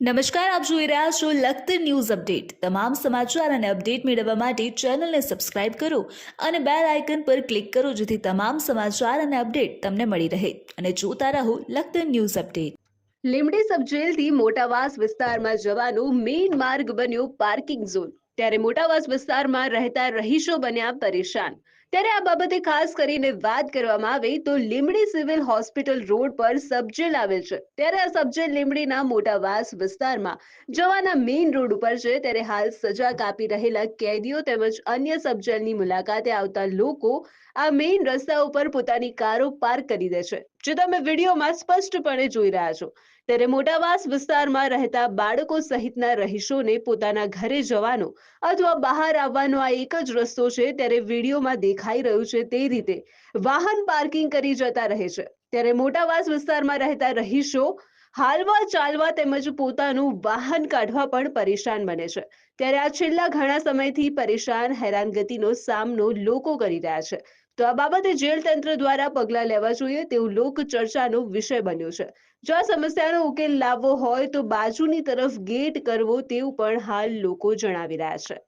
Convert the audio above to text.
નમસ્કાર, આપ જોઈ રહ્યા છો લખત ન્યૂઝ અપડેટ. તમામ સમાચાર અને અપડેટ મેળવવા માટે ચેનલને સબસ્ક્રાઇબ કરો અને બેલ આઇકન પર ક્લિક કરો જેથી તમામ સમાચાર અને અપડેટ તમને મળી રહે. અને જોતા રહો લખત ન્યૂઝ અપડેટ. લીમડી સબજેલથી મોટાવાસ વિસ્તારમાં જવાનો મેઇન માર્ગ બન્યો પાર્કિંગ ઝોન ત્યારે મોટાવાસ વિસ્તારમાં રહેતા રહીશો બન્યા પરેશાન. ત્યારે આ બાબતે ખાસ કરીને વાત કરવામાં આવે તો લીમડી સિવિલ હોસ્પિટલ રોડ પર સબજેલ આવેલ છે. ત્યારે આ સબજેલ લીમડીના મોટાવાસ વિસ્તારમાં જવાના મેઇન રોડ ઉપર છે. ત્યારે હાલ સજા કાપી રહેલા કેદીઓ તેમજ અન્ય સબજેલની મુલાકાતે આવતા લોકો આ મેઇન રસ્તા ઉપર પોતાની કારો પાર્ક કરી દે છે. જે તમે વિડીયોમાં સ્પષ્ટપણે જોઈ રહ્યા છો. ત્યારે મોટાવાસ વિસ્તારમાં રહેતા બાળકો સહિતના રહીશોને પોતાના ઘરે જવાનો અથવા બહાર આવવાનો આ એક જ રસ્તો છે. ત્યારે વિડીયોમાં દેખાઈ રહ્યું છે તે રીતે વાહન પાર્કિંગ કરી જતા રહે છે. ત્યારે મોટાવાસ વિસ્તારમાં રહેતા રહીશો હાલવા ચાલવા તેમજ પોતાનું વાહન કાઢવા પણ પરેશાન બને છે. ત્યારે આ છેલ્લા ઘણા સમયથી પરેશાન હેરાનગતિનો સામનો લોકો કરી રહ્યા છે. તો આ બાબતે જેલ તંત્ર દ્વારા પગલાં લેવા જોઈએ તેવું લોક ચર્ચાનો વિષય બન્યો છે. જો આ સમસ્યાનો ઉકેલ લાવવો હોય તો બાજુની તરફ ગેટ કરવો તેવું પણ હાલ લોકો જણાવી રહ્યા છે.